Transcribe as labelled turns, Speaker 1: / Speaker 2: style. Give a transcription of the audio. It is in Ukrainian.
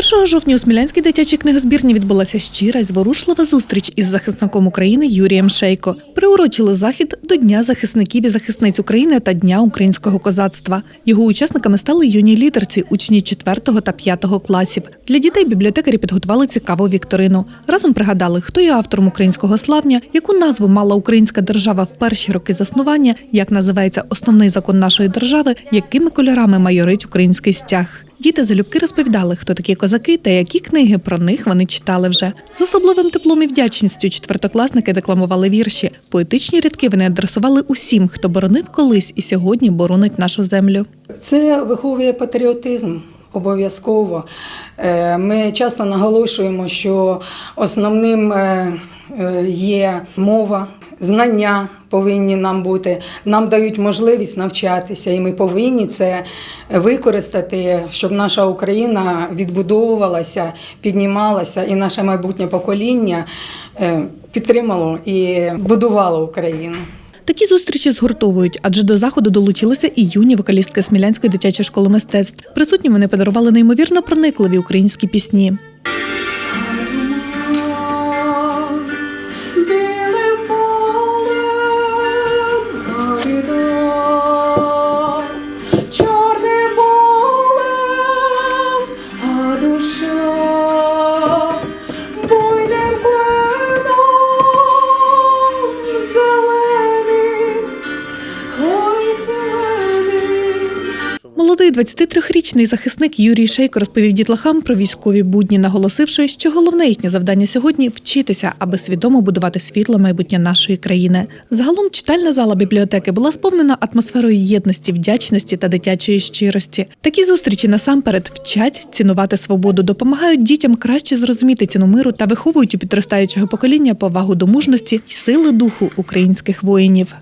Speaker 1: 1 жовтня у Смілянській дитячій книгозбірні відбулася щира й зворушлива зустріч із захисником України Юрієм Шейко. Приурочили захід до Дня захисників і захисниць України та Дня українського козацтва. Його учасниками стали юні лідерці, учні 4 та 5 класів. Для дітей бібліотекарі підготували цікаву вікторину. Разом пригадали, хто є автором українського славня, яку назву мала українська держава в перші роки заснування, як називається основний закон нашої держави, якими кольорами майорить український стяг. Діти залюбки розповідали, хто такі козаки та які книги про них вони читали вже. З особливим теплом і вдячністю четвертокласники декламували вірші. Поетичні рядки вони адресували усім, хто боронив колись і сьогодні боронить нашу землю.
Speaker 2: Це виховує патріотизм. Обов'язково Е, ми часто наголошуємо, що основним е, є мова, знання повинні нам бути. Нам дають можливість навчатися, і ми повинні це використати, щоб наша Україна відбудовувалася, піднімалася, і наше майбутнє покоління е, підтримало і будувало Україну.
Speaker 1: Такі зустрічі згуртовують, адже до заходу долучилися і юні вокалістки Смілянської дитячої школи мистецтв. Присутні вони подарували неймовірно проникливі українські пісні. Молодий 23-річний захисник Юрій Шейко розповів дітлахам про військові будні, наголосивши, що головне їхнє завдання сьогодні вчитися, аби свідомо будувати світле майбутнє нашої країни. Загалом читальна зала бібліотеки була сповнена атмосферою єдності, вдячності та дитячої щирості. Такі зустрічі насамперед вчать цінувати свободу, допомагають дітям краще зрозуміти ціну миру та виховують у підростаючого покоління повагу до мужності й сили духу українських воїнів.